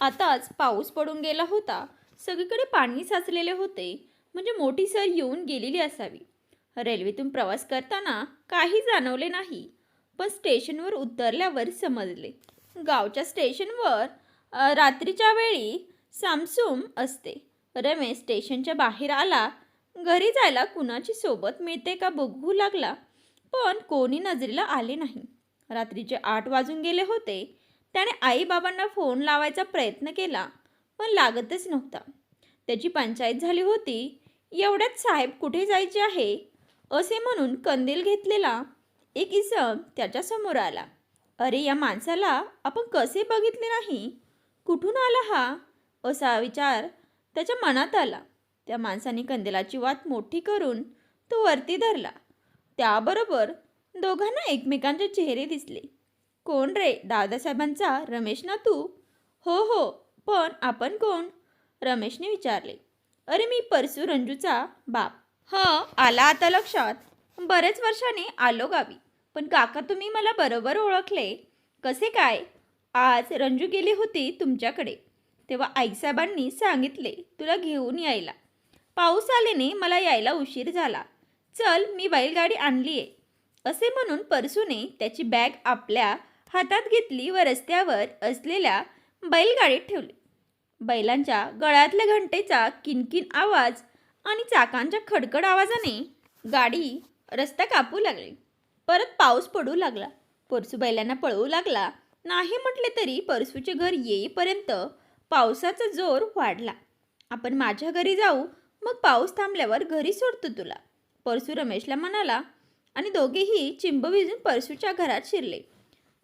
आताच पाऊस पडून गेला होता. सगळीकडे पाणी साचलेले होते. म्हणजे मोठी सर येऊन गेलेली असावी. रेल्वेतून प्रवास करताना काही जाणवले नाही. पण स्टेशनवर उतरल्यावर समजले. गावच्या स्टेशनवर रात्रीच्या वेळी सामसूम असते. रमेश स्टेशनच्या बाहेर आला. घरी जायला कुणाची सोबत मिळते का बघू लागला. पण कोणी नजरेला आले नाही. रात्रीचे आठ वाजून गेले होते. त्याने आईबाबांना फोन लावायचा प्रयत्न केला पण लागतच नव्हता. त्याची पंचायत झाली होती एवढ्यात साहेब कुठे जायचे आहे? असे म्हणून कंदील घेतलेला एक इसम त्याच्यासमोर आला. अरे या माणसाला आपण कसे बघितले नाही? कुठून आला हा? असा विचार त्याच्या मनात आला. त्या माणसाने कंदिलाची वात मोठी करून तो वरती धरला. त्याबरोबर दोघांना एकमेकांचे चेहरे दिसले. कोण रे? दादासाहेबांचा? रमेश ना तू? हो हो. पण आपण कोण? रमेशने विचारले. अरे मी परसू रंजूचा बाप. ह आला आता लक्षात. बरेच वर्षाने आलो गावी. पण काका तुम्ही मला बरोबर ओळखले. कसे काय? आज रंजू गेली होती तुमच्याकडे. तेव्हा आईसाहेबांनी सांगितले तुला घेऊन यायला. पाऊस आल्याने मला यायला उशीर झाला. चल मी बैलगाडी आणली आहे असे म्हणून परसूने त्याची बॅग आपल्या हातात घेतली व रस्त्यावर असलेल्या बैलगाडीत ठेवली. बैलांच्या गळ्यातल्या घंटेचा किनकिन आवाज आणि चाकांच्या खडखड आवाजाने गाडी रस्ता कापू लागली. परत पाऊस पडू लागला. परसू बैलांना पळवू लागला. नाही म्हटले तरी परसूचे घर येईपर्यंत पावसाचा जोर वाढला. आपण माझ्या घरी जाऊ मग पाऊस थांबल्यावर घरी सोडतो तुला. परसू रमेशला म्हणाला आणि दोघेही चिंब भिजून परसूच्या घरात शिरले.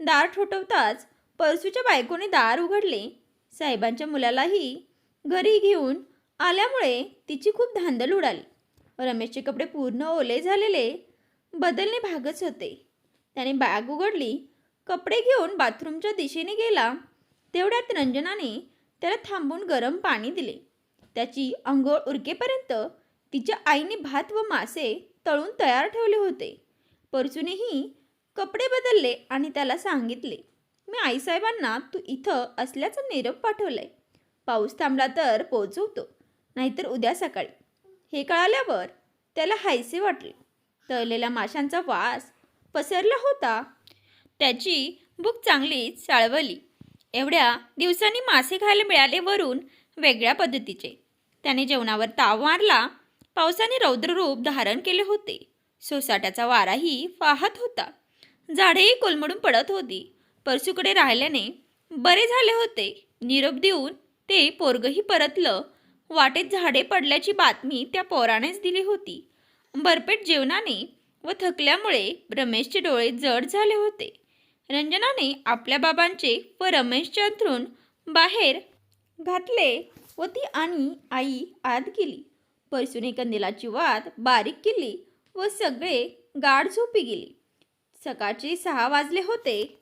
दार ठोठवताच परसूच्या बायकोने दार उघडले. साहेबांच्या मुलालाही घरी घेऊन आल्यामुळे तिची खूप धांदल उडाली. रमेशचे कपडे पूर्ण ओले झालेले बदलणे भागच होते. त्याने बॅग उघडली कपडे घेऊन बाथरूमच्या दिशेने गेला. तेवढ्यात रंजनाने त्याला थांबून गरम पाणी दिले. त्याची अंघोळ उरकेपर्यंत तिच्या आईने भात व मासे तळून तयार ठेवले होते. परसूनेही कपडे बदलले आणि त्याला सांगितले मी आईसाहेबांना तू इथं असल्याचा निरोप पाठवलाय. पाऊस थांबला तर पोचवतो नाहीतर उद्या सकाळी. हे कळाल्यावर त्याला हायसे वाटले. तळलेल्या माशांचा वास पसरला होता. त्याची भूक चांगलीच चाळवली एवढ्या दिवसांनी मासे खायला मिळाले वरून वेगळ्या पद्धतीचे. त्याने जेवणावर ताव मारला. पावसाने रौद्ररूप धारण केले होते. सोसाट्याचा वाराही वाहत होता. झाडेही कोलमडून पडत होती. परसूकडे राहिल्याने बरे झाले होते. निरोप देऊन ते पोरगही परतलं. वाटेत झाडे पडल्याची बातमी त्या पोरानेच दिली होती. भरपेट जेवणाने व थकल्यामुळे रमेशचे डोळे जड झाले होते. रंजनाने आपल्या बाबांचे व रमेशचे अंथरून बाहेर घातले व ती आणि आई आत गेली. परशुने कंदिलाची वात बारीक केली व सगळे गाढ झोपी गेली. सकाळचे सहा वाजले होते.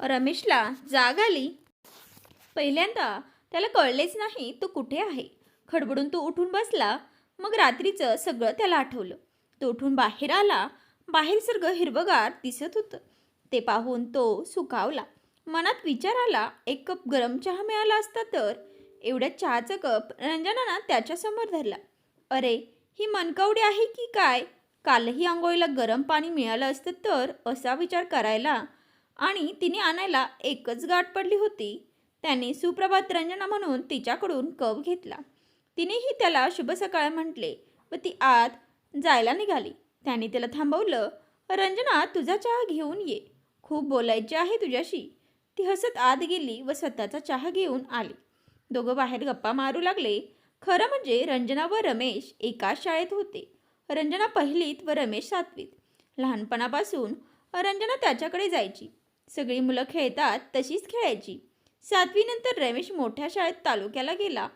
रमेशला जाग आली. पहिल्यांदा त्याला कळलेच नाही तो कुठे आहे. खडबडून तो उठून बसला. मग रात्रीचं सगळं त्याला आठवलं. तो उठून बाहेर आला. बाहेर सगळं हिरवगार दिसत होतं. ते पाहून तो सुकावला मनात विचार आला एक कप गरम चहा मिळाला असता तर? एवढ्या चहाचा कप रंजनानं त्याच्यासमोर धरला. अरे ही मनकवडी आहे की काय? कालही आंघोळीला गरम पाणी मिळालं असतं तर असा विचार करायला. आणि तिने आणायला एकच गाठ पडली होती. त्याने सुप्रभात रंजना म्हणून तिच्याकडून कप घेतला. तिनेही त्याला शुभ सकाळ म्हटले व ती आत जायला निघाली. त्याने त्याला थांबवलं रंजना तुझा चहा घेऊन ये. खूप बोलायचे आहे तुझ्याशी. ती हसत आत गेली व स्वतःचा चहा घेऊन आली. दोघं बाहेर गप्पा मारू लागले. खरं म्हणजे रंजना व रमेश एकाच शाळेत होते. रंजना पहिलीत व रमेश सातवीत. लहानपणापासून रंजना त्याच्याकडे जायची. सगळी मुलं खेळतात तशीच खेळायची. सातवीनंतर रमेश मोठ्या शाळेत तालुक्याला गेला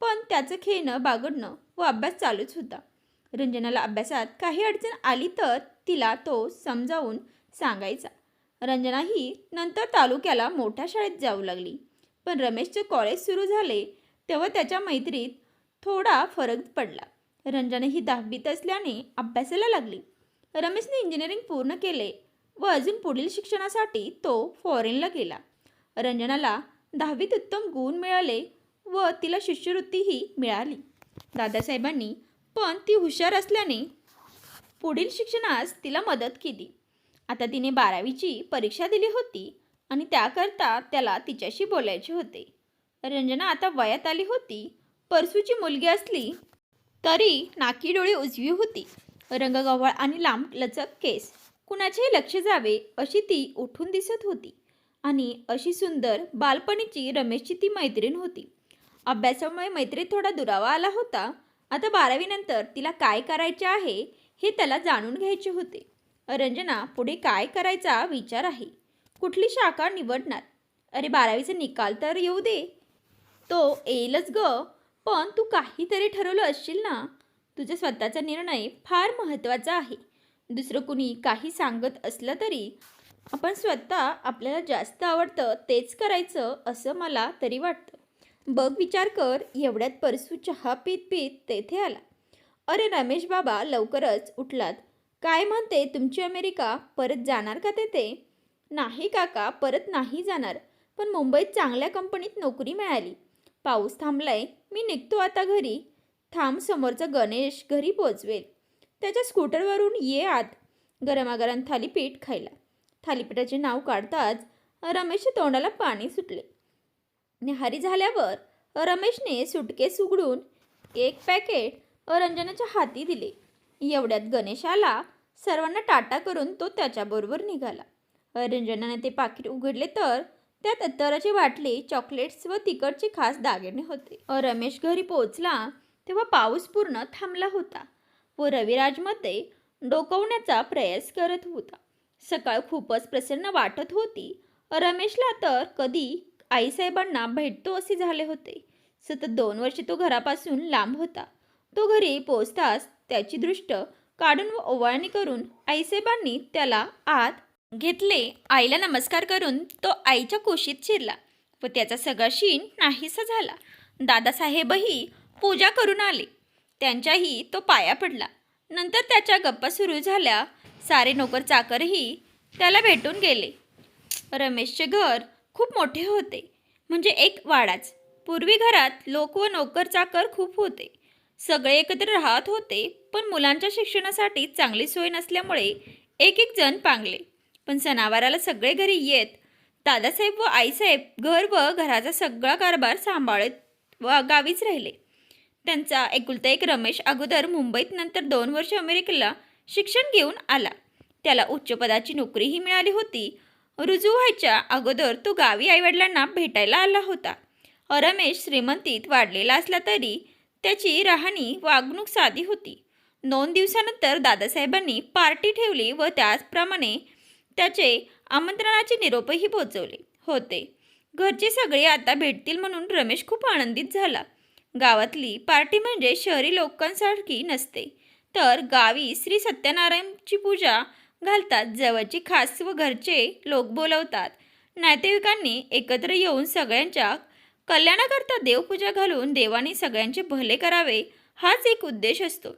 पण त्याचं खेळणं बागडणं व अभ्यास चालूच होता. रंजनाला अभ्यासात काही अडचण आली तर तिला तो समजावून सांगायचा. रंजना ही नंतर तालुक्याला मोठ्या शाळेत जाऊ लागली. पण रमेशचे कॉलेज सुरू झाले तेव्हा त्याच्या मैत्रीत थोडा फरक पडला. रंजना ही दहावीत असल्याने अभ्यासाला लागली. रमेशने इंजिनिअरिंग पूर्ण केले व अजून पुढील शिक्षणासाठी तो फॉरेनला गेला. रंजनाला दहावीत उत्तम गुण मिळाले व तिला शिष्यवृत्तीही मिळाली. दादासाहेबांनी पण ती हुशार असल्याने पुढील शिक्षणास तिला मदत केली. आता तिने बारावीची परीक्षा दिली होती आणि त्याकरता त्याला तिच्याशी बोलायचे होते. रंजना आता वयात आली होती. परसूची मुलगी असली तरी नाकी डोळी उजवी होती. रंगगव्हाळ आणि लांब लचक केस. कुणाचेही लक्ष जावे अशी ती उठून दिसत होती. आणि अशी सुंदर बालपणीची रमेशची ती मैत्रीण होती. अभ्यासामुळे मैत्रीत थोडा दुरावा आला होता. आता बारावीनंतर तिला काय करायचे आहे हे त्याला जाणून घ्यायचे होते. रंजना पुढे काय करायचा विचार आहे? कुठली शाखा निवडणार? अरे बारावीचा निकाल तर येऊ दे. तो येईलच ग. पण तू काहीतरी ठरवलं असशील ना? तुझा स्वतःचा निर्णय फार महत्त्वाचा आहे. दुसरं कुणी काही सांगत असलं तरी आपण स्वतः आपल्याला जास्त आवडतं तेच करायचं असं मला तरी वाटतं. बघ विचार कर एवढ्यात परसू चहा पीत पीत तेथे आला. अरे रमेश बाबा लवकरच उठलात. काय म्हणते तुमची अमेरिका परत जाणार का तेथे? नाही काका परत नाही जाणार. पण मुंबईत चांगल्या कंपनीत नोकरी मिळाली. पाऊस थांबलाय मी निघतो आता घरी. थांब समोरचा गणेश घरी पोचवेल. त्याच्या स्कूटरवरून ये आत. गरमागरम थालीपीठ खायला. थालीपीठाचे नाव काढताच रमेशच्या तोंडाला पाणी सुटले. निहारी झाल्यावर रमेशने सुटकेस उघडून एक पॅकेट रंजनाच्या हाती दिले. एवढ्यात गणेश आला. सर्वांना टाटा करून तो त्याच्याबरोबर निघाला. रंजनाने ते पाकिट उघडले तर त्यात अत्तराची बाटली चॉकलेट्स व तिखटची खास दागिने होते. रमेश घरी पोहोचला तेव्हा पाऊस पूर्ण थांबला होता व रविराजमध्ये डोकवण्याचा प्रयास करत होता. सकाळ खूपच प्रसन्न वाटत होती. रमेशला तर कधी आईसाहेबांना भेटतो असे झाले होते. सतत दोन वर्षे तो घरापासून लांब होता. तो घरी पोचताच त्याची दृष्ट काढून व ओवाळणी करून आईसाहेबांनी त्याला आत घेतले आईला नमस्कार करून तो आईच्या कुशीत शिरला व त्याचा सगळा शीण नाहीसा झाला. दादासाहेबही पूजा करून आले. त्यांच्याही तो पाया पडला. नंतर त्याच्या गप्पा सुरू झाल्या. सारे नोकर चाकरही त्याला भेटून गेले. रमेशचे घर खूप मोठे होते. म्हणजे एक वाडाच. पूर्वी घरात लोक व नोकर चाकर खूप होते. सगळे एकत्र राहत होते पण मुलांच्या शिक्षणासाठी चांगली सोय नसल्यामुळे एक एक जण पांगले. पण सणावाराला सगळे घरी येत. दादासाहेब व आईसाहेब घर व घराचा सगळा कारभार सांभाळत व गावीच राहिले. त्यांचा एकुलता एक रमेश अगोदर मुंबईत नंतर दोन वर्ष अमेरिकेला शिक्षण घेऊन आला. त्याला उच्च पदाची नोकरीही मिळाली होती. रुजू व्हायच्या अगोदर तो गावी आईवडिलांना भेटायला आला होता. रमेश श्रीमंतीत वाढलेला असला तरी त्याची राहणी वागणूक साधी होती. दोन दिवसानंतर दादासाहेबांनी पार्टी ठेवली व त्याचप्रमाणे त्याचे आमंत्रणाचे निरोपही पोचवले होते. घरचे सगळे आता भेटतील म्हणून रमेश खूप आनंदित झाला. गावातली पार्टी म्हणजे शहरी लोकांसारखी नसते. तर गावी श्री सत्यनारायणची पूजा घालतात जवळची खास व घरचे लोक बोलवतात. नातेवाईकांनी एकत्र येऊन सगळ्यांच्या कल्याणाकरता देवपूजा घालून देवाने सगळ्यांचे भले करावे हाच एक उद्देश असतो.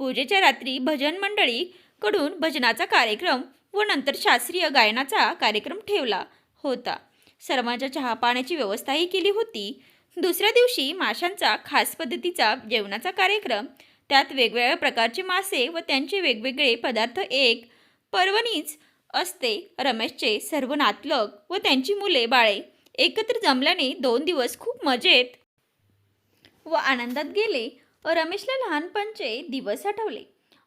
पूजेच्या रात्री भजन मंडळीकडून भजनाचा कार्यक्रम व नंतर शास्त्रीय गायनाचा कार्यक्रम ठेवला होता. सर्वांच्या चहा पाण्याची व्यवस्थाही केली होती. दुसऱ्या दिवशी माशांचा खास पद्धतीचा जेवणाचा कार्यक्रम. त्यात वेगवेगळ्या प्रकारचे मासे व त्यांचे वेगवेगळे पदार्थ एक पर्वणीच असते. रमेशचे सर्व नातलग व त्यांची मुले बाळे एकत्र जमल्याने दोन दिवस खूप मजेत व आनंदात गेले. रमेशला लहानपणचे दिवस आठवले.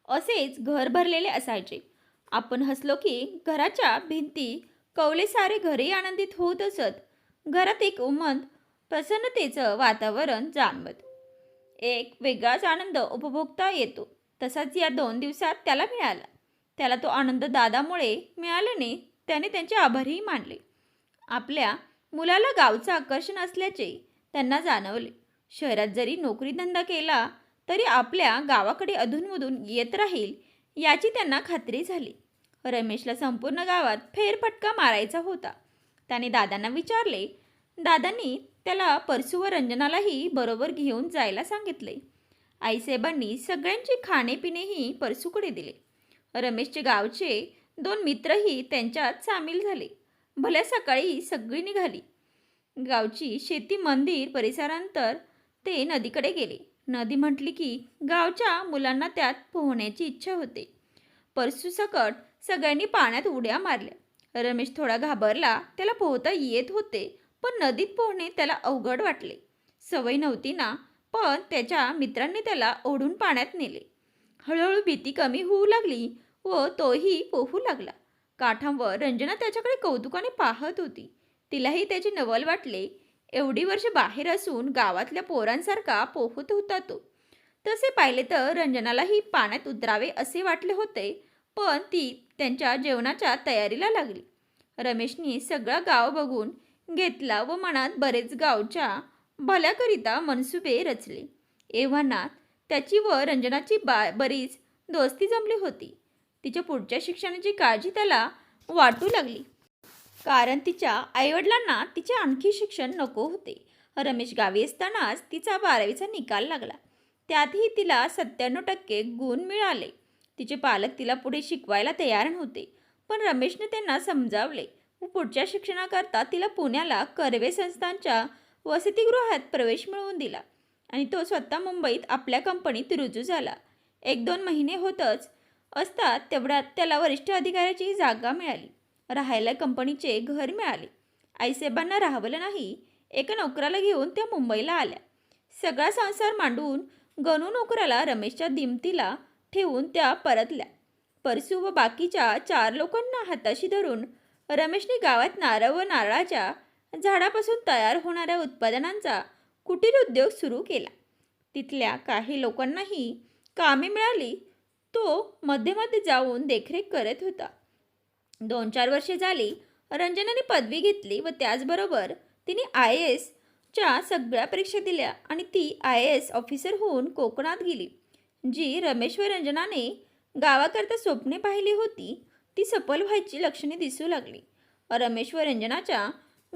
असेच घर भरलेले असायचे. आपण हसलो की घराच्या भिंती कवले सारे घरही आनंदित होत असत. घरात एक उमंत प्रसन्नतेचं वातावरण जाणवत. एक वेगळाच आनंद उपभोगता येतो. तसाच या दोन दिवसात त्याला मिळाला. त्याला तो आनंद दादामुळे मिळाल्याने त्याने त्यांचे आभारही मानले. आपल्या मुलाला गावचं आकर्षण असल्याचे त्यांना जाणवले. शहरात जरी नोकरीधंदा केला तरी आपल्या गावाकडे अधूनमधून येत राहील याची त्यांना खात्री झाली. रमेशला संपूर्ण गावात फेरफटका मारायचा होता. त्याने दादांना विचारले दादांनी त्याला परसू व रंजनालाही बरोबर घेऊन जायला सांगितले. आईसाहेबांनी सगळ्यांचे खाणेपिणेही परसूकडे दिले. रमेशचे गावचे दोन मित्रही त्यांच्यात सामील झाले. भल्या सकाळी सगळी निघाली. गावची शेती मंदिर परिसरानंतर ते नदीकडे गेले. नदी म्हटली की गावच्या मुलांना त्यात पोहण्याची इच्छा होते. परसूसकट सगळ्यांनी पाण्यात उड्या मारल्या. रमेश थोडा घाबरला त्याला पोहता येत होते पण नदीत पोहणे त्याला अवघड वाटले. सवय नव्हती ना पण त्याच्या मित्रांनी त्याला ओढून पाण्यात नेले. हळूहळू भीती कमी होऊ लागली व तोही पोहू लागला. काठांवर रंजना त्याच्याकडे कौतुकाने पाहत होती. तिलाही त्याचे नवल वाटले एवढी वर्ष बाहेर असून गावातल्या पोरांसारखा पोहत होता तो. तसे पाहिले तर रंजनालाही पाण्यात उतरावे असे वाटले होते पण ती त्यांच्या जेवणाच्या तयारीला लागली. रमेशनी सगळं गाव बघून घेतला व मनात बरेच गावच्या भल्याकरिता मनसुबे रचले. एव्हाना त्याची व रंजनाची बा बरीच दोस्ती जमली होती. तिच्या पुढच्या शिक्षणाची काळजी त्याला वाटू लागली. कारण तिच्या आईवडिलांना तिचे आणखी शिक्षण नको होते. रमेश गावी असतानाच तिचा बारावीचा निकाल लागला. त्यातही तिला सत्त्याण्णव टक्के गुण मिळाले. तिचे पालक तिला पुढे शिकवायला तयार नव्हते पण रमेशने त्यांना समजावले. व पुढच्या शिक्षणाकरता तिला पुण्याला कर्वे संस्थांच्या वसतिगृहात प्रवेश मिळवून दिला आणि तो स्वतः मुंबईत आपल्या कंपनीत रुजू झाला. एक दोन महिने होतच असतात तेवढ्यात त्याला वरिष्ठ अधिकाऱ्याची जागा मिळाली. राहायला कंपनीचे घर मिळाले. आईसाहेबांना राहवलं नाही. एका नोकराला घेऊन त्या मुंबईला आल्या. सगळा संसार मांडून गणू नोकराला रमेशच्या दिमतीला ठेवून त्या परतल्या. परसू व बाकीच्या चार लोकांना हाताशी धरून रमेशने गावात नारळ व नारळाच्या झाडापासून तयार होणाऱ्या उत्पादनांचा कुटीर उद्योग सुरू केला. तिथल्या काही लोकांनाही कामे मिळाली. तो मध्ये मध्ये जाऊन देखरेख करत होता. दोन चार वर्षे झाली रंजनाने पदवी घेतली व त्याचबरोबर तिने आय एसच्या सगळ्या परीक्षा दिल्या आणि ती आय एस ऑफिसर होऊन कोकणात गेली जी रमेश व रंजनाने गावाकरता स्वप्ने पाहिली होती ती सफल व्हायची लक्षणे दिसू लागली. रमेश व रंजनाच्या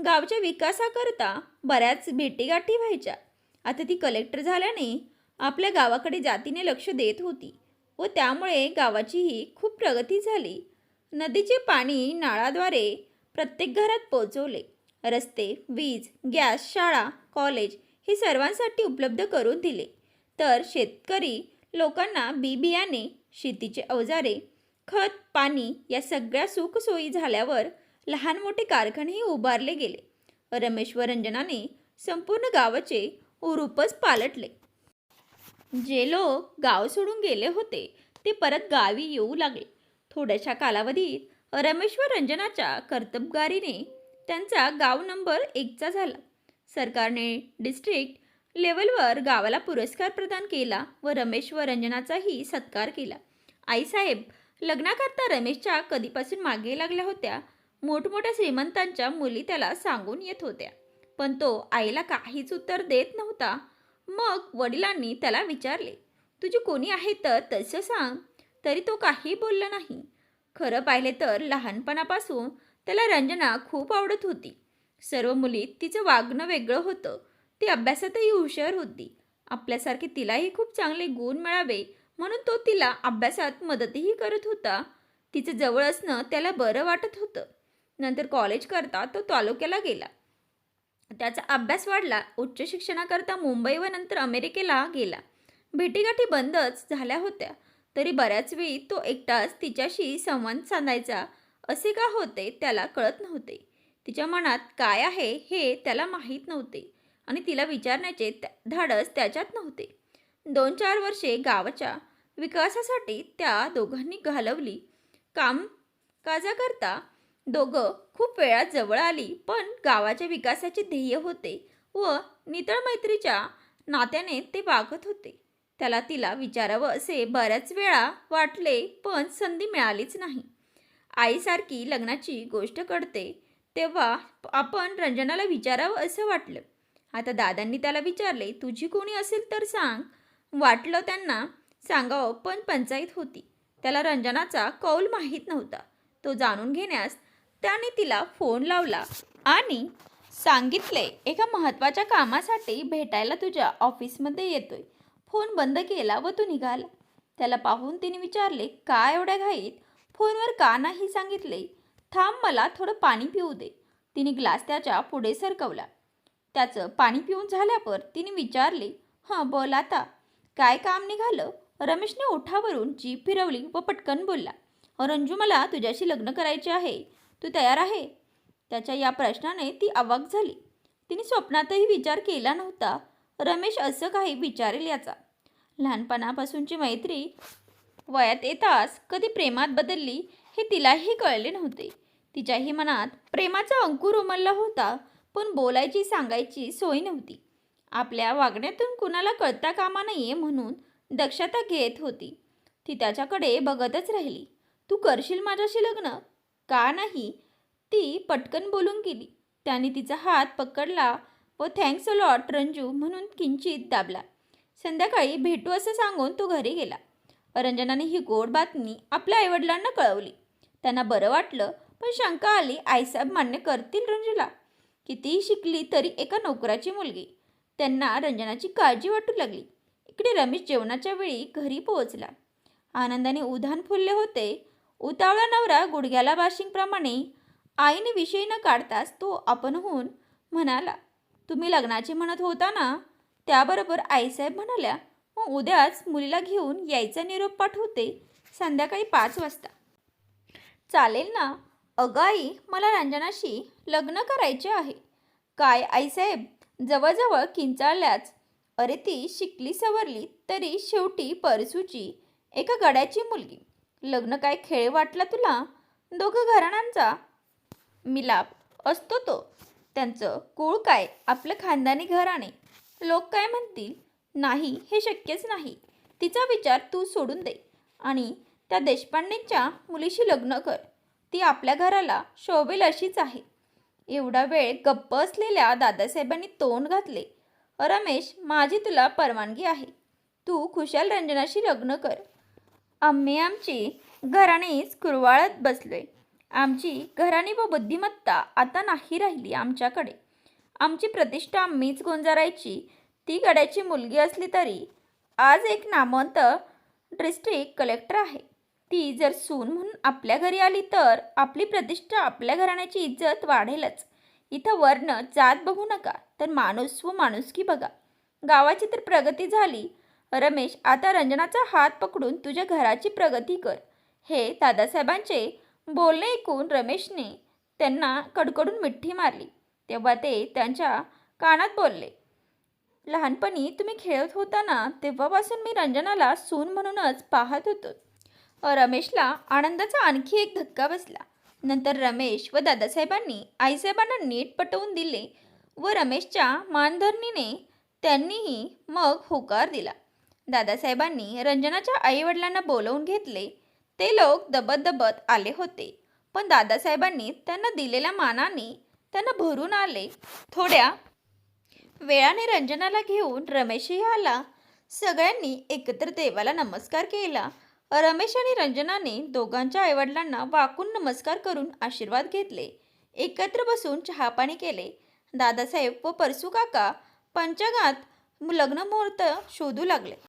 गावच्या विकासाकरता बऱ्याच भेटीगाठी व्हायच्या. आता ती कलेक्टर झाल्याने आपल्या गावाकडे जातीने लक्ष देत होती व त्यामुळे गावाचीही खूप प्रगती झाली. नदीचे पाणी नाळाद्वारे प्रत्येक घरात पोहोचवले. रस्ते वीज गॅस शाळा कॉलेज हे सर्वांसाठी उपलब्ध करून दिले. तर शेतकरी लोकांना बी बियाणे शेतीचे अवजारे खत पाणी या सगळ्या सुखसोयी झाल्यावर लहान मोठे कारखानेही उभारले गेले. रमेश्वरंजनाने रंजनाने संपूर्ण गावाचे उरूपच पालटले. जे लोक गाव सोडून गेले होते ते परत गावी येऊ लागले. थोड्याशा कालावधीत रमेश्वर रंजनाच्या कर्तबगारीने त्यांचा गाव नंबर एकचा झाला. सरकारने डिस्ट्रिक्ट लेवलवर गावाला पुरस्कार प्रदान केला व रमेश व रंजनाचाही सत्कार केला. आईसाहेब लग्नाकरता रमेशच्या कधीपासून मागे लागल्या होत्या. मोठमोठ्या श्रीमंतांच्या मुली त्याला सांगून येत होत्या. पण तो आईला काहीच उत्तर देत नव्हता. मग वडिलांनी त्याला विचारले तुझी कोणी आहे तर तसं सांग. तरी तो काही बोलला नाही. खरं पाहिले तर लहानपणापासून त्याला रंजना खूप आवडत होती. सर्व मुलीत तिचं वागणं वेगळं होतं. ती अभ्यासातही हुशार होती. आपल्यासारखे तिलाही खूप चांगले गुण मिळावे म्हणून तो तिला अभ्यासात मदतही करत होता. तिचं जवळ असणं त्याला बरं वाटत होतं. नंतर कॉलेज करता तो तालुक्याला गेला. त्याचा अभ्यास वाढला. उच्च शिक्षणाकरता मुंबई व नंतर अमेरिकेला गेला. भेटीगाठी बंदच झाल्या होत्या. तरी बऱ्याच वेळी तो एकटाच तिच्याशी संवाद साधायचा. असे का होते त्याला कळत नव्हते. तिच्या मनात काय आहे हे त्याला माहीत नव्हते आणि तिला विचारण्याचे त्या- धाडस त्याच्यात नव्हते. दोन चार वर्षे गावाच्या विकासासाठी त्या दोघांनी घालवली. काम काजाकरता दोघं खूप वेळात जवळ आली पण गावाच्या विकासाचे ध्येय होते व नितळ मैत्रीच्या नात्याने ते वागत होते. त्याला तिला विचारावं असे बऱ्याच वेळा वाटले पण संधी मिळालीच नाही. आईसारखी लग्नाची गोष्ट कळते तेव्हा आपण रंजनाला विचारावं असं वाटलं. आता दादांनी त्याला विचारले तुझी कोणी असेल तर सांग. वाटलं त्यांना सांगावं पण पंचायत होती. त्याला रंजनाचा कौल माहीत नव्हता. तो जाणून घेण्यास त्याने तिला फोन लावला आणि सांगितले एका महत्त्वाच्या कामासाठी भेटायला तुझ्या ऑफिसमध्ये येतोय. फोन बंद केला व तो निघाला. त्याला पाहून तिने विचारले का एवढ्या घाईत? फोनवर का नाही सांगितले? थांब मला थोडं पाणी पिऊ दे. तिने ग्लास त्याच्या पुढे सरकवला. त्याचं पाणी पिऊन झाल्यावर तिने विचारले हां बोल आता. काय काम निघालं? रमेशने ओठावरून जीप फिरवली व पटकन बोलला रंजू मला तुझ्याशी लग्न करायचे आहे. तू तयार आहे? त्याच्या या प्रश्नाने ती अवाक झाली. तिने स्वप्नातही विचार केला नव्हता. रमेश असं काही विचारेल याचा. लहानपणापासूनची मैत्री वयात येताच कधी प्रेमात बदलली हे तिलाही कळले नव्हते. तिच्याही मनात प्रेमाचा अंकुर उमलला होता पण बोलायची सांगायची सोय नव्हती. आपल्या वागण्यातून कुणाला कळता कामा नये म्हणून दक्षता घेत होती. ती त्याच्याकडे बघतच राहिली. तू करशील माझ्याशी लग्न? का नाही? ती पटकन बोलून गेली. त्याने तिचा हात पकडला हो थँक्स अ लॉट रंजू म्हणून किंचित दाबला. संध्याकाळी भेटू असं सांगून तो घरी गेला. रंजनाने ही गोड बातमी आपल्या आईवडिलांना कळवली. त्यांना बरं वाटलं पण शंका आली आईसाहेब मान्य करतील रंजूला. कितीही शिकली तरी एका नोकराची मुलगी. त्यांना रंजनाची काळजी वाटू लागली. इकडे रमेश जेवणाच्या वेळी घरी पोहोचला. आनंदाने उधाण फुलले होते. उतावळा नवरा गुडघ्याला बाशिंगप्रमाणे आईने विषय न काढताच तो आपणहून म्हणाला तुम्ही लग्नाचे म्हणत होता ना? त्याबरोबर आईसाहेब म्हणाल्या मग उद्याच मुलीला घेऊन यायचा निरोप पाठवते. संध्याकाळी पाच वाजता. चालेल ना. अगं आई मला रंजनाशी लग्न करायचे आहे. काय आईसाहेब? जवळजवळ किंचाळल्याच. अरे ती शिकली सवरली तरी शेवटी परसूची. एका गड्याची मुलगी. लग्न काय खेळ वाटला तुला? दोघं घराण्यांचा. मिलाप. असतो तो. त्यांचं कुळ काय? आपलं खानदानी घराणे. लोक काय म्हणतील? नाही हे शक्यच नाही. तिचा विचार तू सोडून दे आणि त्या देशपांडेंच्या मुलीशी लग्न कर. ती आपल्या घराला शोभेल अशीच आहे. एवढा वेळ गप्प असलेल्या दादासाहेबांनी तोंड घातले. रमेश माझी तुला परवानगी आहे. तू खुशाल रंजनाशी लग्न कर. आम्ही आमची घराणीच कुरवाळत बसलोय. आमची घराणी व बुद्धिमत्ता आता नाही राहिली आमच्याकडे. आमची प्रतिष्ठा आम्हीच गोंजारायची ती गड्याची मुलगी असली तरी. आज एक नामवंत डिस्ट्रिक्ट कलेक्टर आहे. ती जर सून म्हणून आपल्या घरी आली तर आपली प्रतिष्ठा आपल्या घराण्याची इज्जत वाढेलच. इथं वर्ण जात बघू नका तर माणूस व माणुसकी बघा. गावाची तर प्रगती झाली. रमेश आता रंजनाचा हात पकडून तुझ्या घराची प्रगती कर. हे दादासाहेबांचे बोलणे ऐकून रमेशने त्यांना कडकडून मिठी मारली. तेव्हा ते त्यांच्या कानात बोलले लहानपणी तुम्ही खेळत होता ना तेव्हापासून मी रंजनाला सून म्हणूनच पाहत होतो. रमेशला आनंदाचा आणखी एक धक्का बसला. नंतर रमेश व दादासाहेबांनी आईसाहेबांना नीट पटवून दिले व रमेशच्या मानधरणीने त्यांनीही मग होकार दिला. दादासाहेबांनी रंजनाच्या आईवडिलांना बोलवून घेतले ते लोक दबत दबत आले होते. पण दादासाहेबांनी त्यांना दिलेल्या मानाने त्यांना भरून आले. थोड्या वेळाने रंजनाला घेऊन रमेशही आला. सगळ्यांनी एकत्र देवाला नमस्कार केला. रमेश आणि रंजनाने दोघांच्या आईवडिलांना वाकून नमस्कार करून आशीर्वाद घेतले. एकत्र बसून चहापाणी केले. दादासाहेब व परसू काका पंचगात लग्नमुहूर्त शोधू लागले.